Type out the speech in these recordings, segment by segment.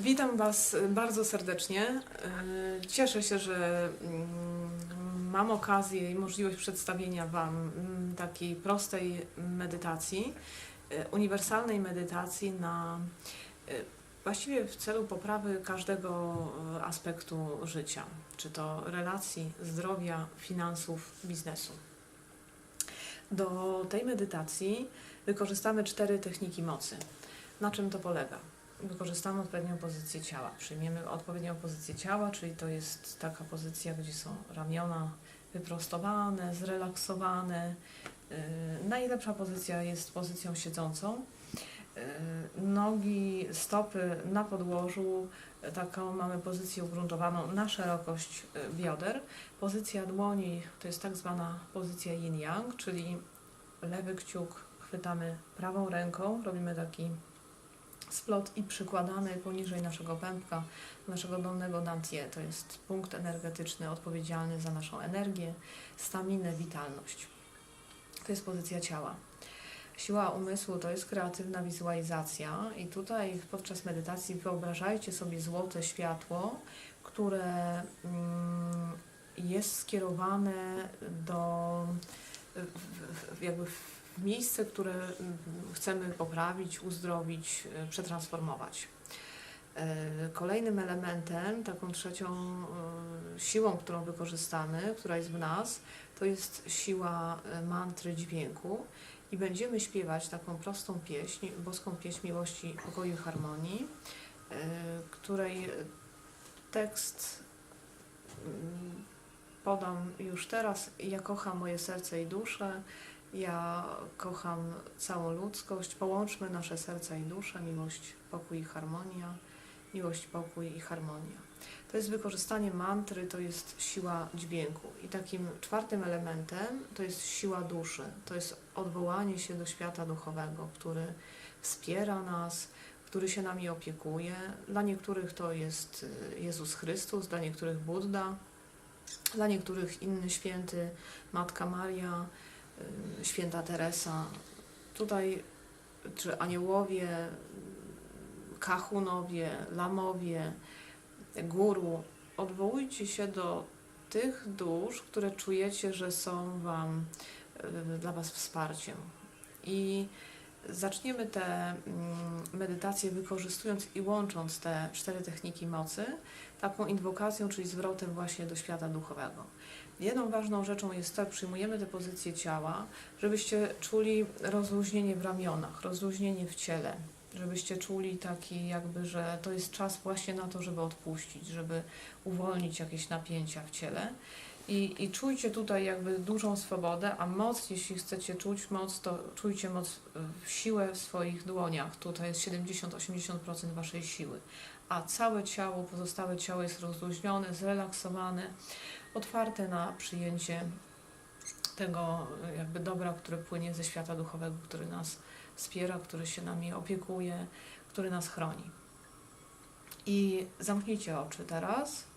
Witam Was bardzo serdecznie. E, Cieszę się, że mm, mam okazję i możliwość przedstawienia Wam mm, takiej prostej medytacji, e, uniwersalnej medytacji na e, właściwie w celu poprawy każdego aspektu życia, czy to relacji, zdrowia, finansów, biznesu. Do tej medytacji wykorzystamy cztery techniki mocy. Na czym to polega? Wykorzystamy odpowiednią pozycję ciała. Przyjmiemy odpowiednią pozycję ciała, czyli to jest taka pozycja, gdzie są ramiona wyprostowane, zrelaksowane. Yy, Najlepsza pozycja jest pozycją siedzącą. Yy, Nogi, stopy na podłożu, yy, taką mamy pozycję ugruntowaną na szerokość bioder. Pozycja dłoni to jest tak zwana pozycja yin-yang, czyli lewy kciuk chwytamy prawą ręką, robimy taki splot i przykładamy poniżej naszego pępka, naszego dolnego dantier. To jest punkt energetyczny odpowiedzialny za naszą energię, staminę, witalność. To jest pozycja ciała. Siła umysłu to jest kreatywna wizualizacja i tutaj podczas medytacji wyobrażajcie sobie złote światło, które mm, jest skierowane do jakby w miejsce, które mm, chcemy poprawić, uzdrowić, e, przetransformować. E, Kolejnym elementem, taką trzecią e, siłą, którą wykorzystamy, która jest w nas, to jest siła mantry dźwięku i będziemy śpiewać taką prostą pieśń, boską pieśń miłości, pokoju i harmonii, której tekst mm, podam już teraz. Ja kocham moje serce i duszę, ja kocham całą ludzkość. Połączmy nasze serca i dusze, miłość, pokój i harmonia, miłość, pokój i harmonia. To jest wykorzystanie mantry, to jest siła dźwięku. I takim czwartym elementem to jest siła duszy. To jest odwołanie się do świata duchowego, który wspiera nas, który się nami opiekuje. Dla niektórych to jest y, Jezus Chrystus, dla niektórych Buddha, dla niektórych inny święty, Matka Maria, święta Teresa. Tutaj czy aniołowie, kachunowie, lamowie, guru, odwołujcie się do tych dusz, które czujecie, że są wam, y, dla Was wsparciem. I zaczniemy te mm, medytacje wykorzystując i łącząc te cztery techniki mocy, taką inwokacją, czyli zwrotem właśnie do świata duchowego. Jedną ważną rzeczą jest to, przyjmujemy tę pozycję ciała, żebyście czuli rozluźnienie w ramionach, rozluźnienie w ciele, żebyście czuli taki jakby, że to jest czas właśnie na to, żeby odpuścić, żeby uwolnić jakieś napięcia w ciele. I, I czujcie tutaj jakby dużą swobodę, a moc, jeśli chcecie czuć moc, to czujcie moc, y, siłę w swoich dłoniach. Tutaj jest 70-80% waszej siły. A całe ciało, pozostałe ciało jest rozluźnione, zrelaksowane, otwarte na przyjęcie tego y, jakby dobra, które płynie ze świata duchowego, który nas wspiera, który się nami opiekuje, który nas chroni. I zamknijcie oczy teraz.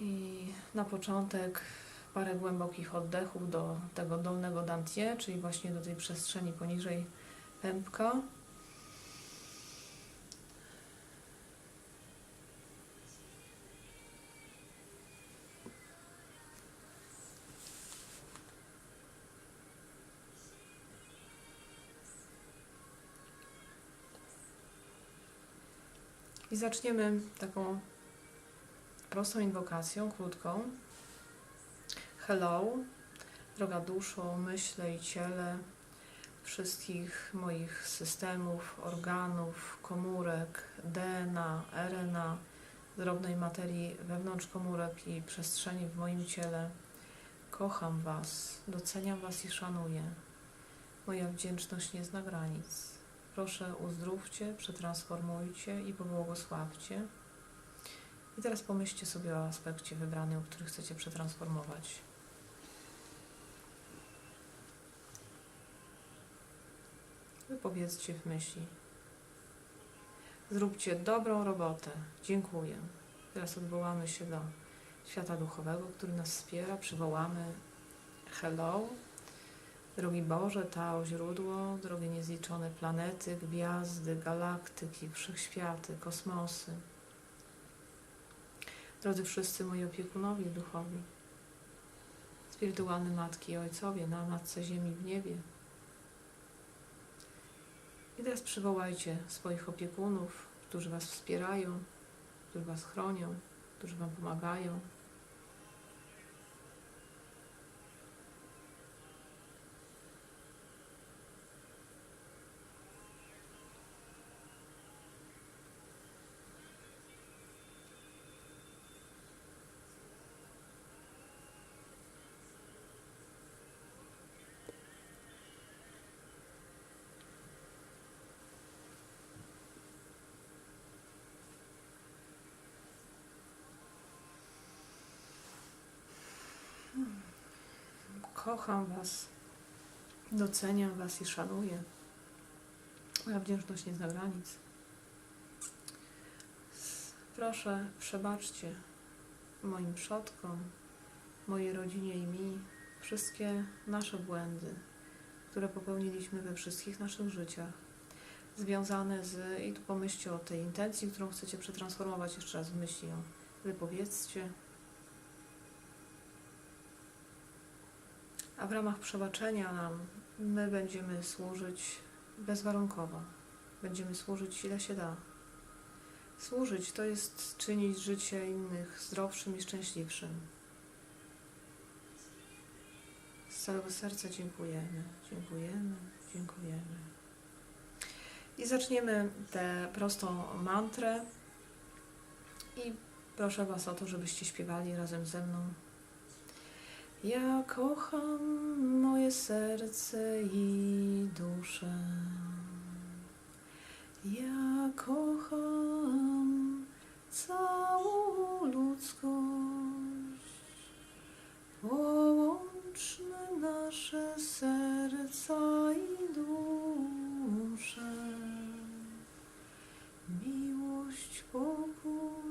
I na początek parę głębokich oddechów do tego dolnego dantier, czyli właśnie do tej przestrzeni poniżej pępka. I zaczniemy taką prostą inwokacją, krótką. Hello, droga duszo, myśle i ciele wszystkich moich systemów, organów, komórek, DNA, RNA, drobnej materii wewnątrz komórek i przestrzeni w moim ciele. Kocham Was, doceniam Was i szanuję. Moja wdzięczność nie zna granic. Proszę uzdrówcie, przetransformujcie i pobłogosławcie. I teraz pomyślcie sobie o aspekcie wybranym, który chcecie przetransformować. Wypowiedzcie w myśli. Zróbcie dobrą robotę. Dziękuję. Teraz odwołamy się do świata duchowego, który nas wspiera. Przywołamy hello. Drogi Boże, Tao źródło, drogie niezliczone planety, gwiazdy, galaktyki, wszechświaty, kosmosy. Drodzy wszyscy moi opiekunowie duchowi, spirytualne matki i ojcowie na Matce Ziemi w niebie. I teraz przywołajcie swoich opiekunów, którzy Was wspierają, którzy Was chronią, którzy Wam pomagają. Kocham Was, doceniam Was i szanuję. Moja wdzięczność nie zna granic. Proszę, przebaczcie moim przodkom, mojej rodzinie i mi wszystkie nasze błędy, które popełniliśmy we wszystkich naszych życiach, związane z, i tu pomyślcie o tej intencji, którą chcecie przetransformować, jeszcze raz w myśli ją wypowiedzcie, A w ramach przebaczenia nam my będziemy służyć bezwarunkowo. Będziemy służyć ile się da. Służyć to jest czynić życie innych zdrowszym i szczęśliwszym. Z całego serca dziękujemy, dziękujemy, dziękujemy. I zaczniemy tę prostą mantrę. I proszę Was o to, żebyście śpiewali razem ze mną ja kocham moje serce i duszę. Ja kocham całą ludzkość. Połączmy nasze serca i dusze. Miłość, pokój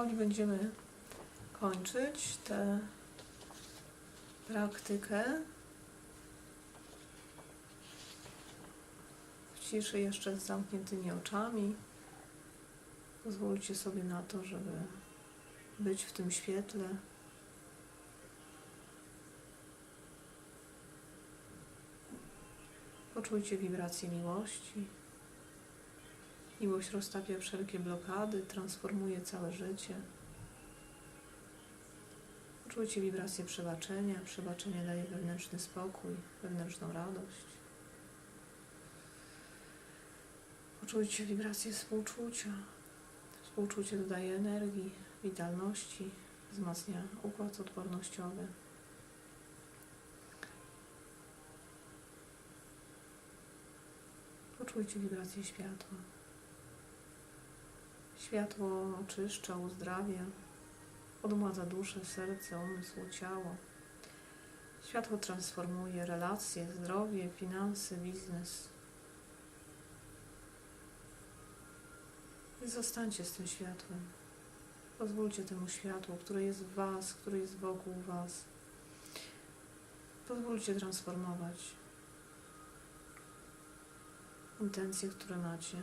powoli będziemy kończyć tę praktykę. W ciszy jeszcze z zamkniętymi oczami. Pozwólcie sobie na to, żeby być w tym świetle. Poczujcie wibrację miłości. Miłość roztapia wszelkie blokady, transformuje całe życie. Poczujcie wibrację przebaczenia. Przebaczenie daje wewnętrzny spokój, wewnętrzną radość. Poczujcie wibrację współczucia. Współczucie dodaje energii, witalności, wzmacnia układ odpornościowy. Poczujcie wibrację światła. Światło oczyszcza, uzdrawia, odmładza duszę, serce, umysł, ciało. Światło transformuje relacje, zdrowie, finanse, biznes. I zostańcie z tym światłem. Pozwólcie temu światłu, które jest w Was, które jest wokół Was. Pozwólcie transformować intencje, które macie,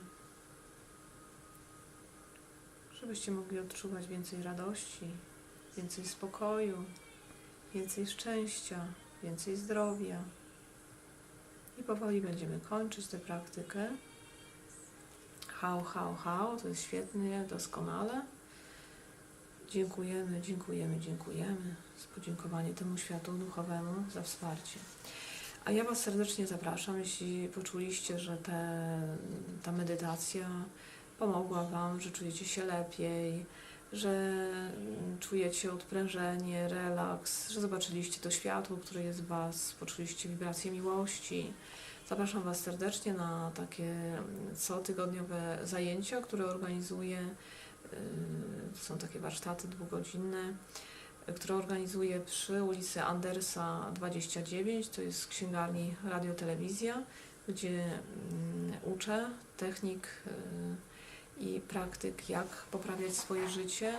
żebyście mogli odczuwać więcej radości, więcej spokoju, więcej szczęścia, więcej zdrowia. I powoli będziemy kończyć tę praktykę. Hał, hał, hał, to jest świetnie, doskonale. Dziękujemy, dziękujemy, dziękujemy. Z podziękowanie temu światu duchowemu za wsparcie. A ja Was serdecznie zapraszam, jeśli poczuliście, że te, ta medytacja pomogła Wam, że czujecie się lepiej, że czujecie odprężenie, relaks, że zobaczyliście to światło, które jest w Was, poczuliście wibrację miłości. Zapraszam Was serdecznie na takie cotygodniowe zajęcia, które organizuję. Yy, Są takie warsztaty dwugodzinne, które organizuję przy ulicy Andersa 29, to jest księgarni Radio-Telewizja, gdzie mm, uczę technik yy, i praktyk, jak poprawiać swoje życie,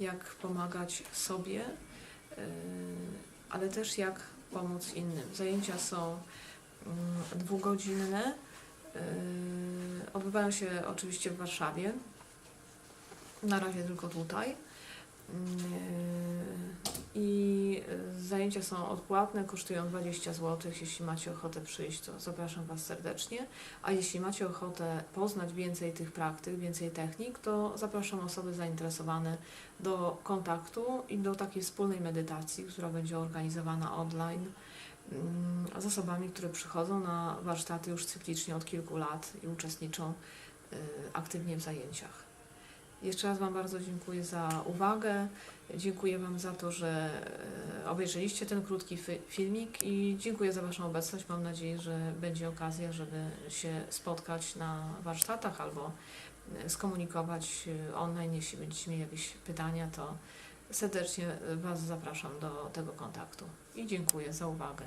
jak pomagać sobie, yy, ale też jak pomóc innym. Zajęcia są mm, dwugodzinne. Yy, Odbywają się oczywiście w Warszawie. Na razie tylko tutaj. I zajęcia są odpłatne, kosztują 20 zł. Jeśli macie ochotę przyjść, to zapraszam Was serdecznie. A jeśli macie ochotę poznać więcej tych praktyk, więcej technik, to zapraszam osoby zainteresowane do kontaktu i do takiej wspólnej medytacji, która będzie organizowana online mm, z osobami, które przychodzą na warsztaty już cyklicznie od kilku lat i uczestniczą y, aktywnie w zajęciach. Jeszcze raz Wam bardzo dziękuję za uwagę. Dziękuję Wam za to, że e, obejrzeliście ten krótki fi- filmik i dziękuję za Waszą obecność. Mam nadzieję, że będzie okazja, żeby się spotkać na warsztatach albo e, skomunikować e, online. Jeśli będziecie mieli jakieś pytania, to serdecznie Was zapraszam do tego kontaktu i dziękuję za uwagę.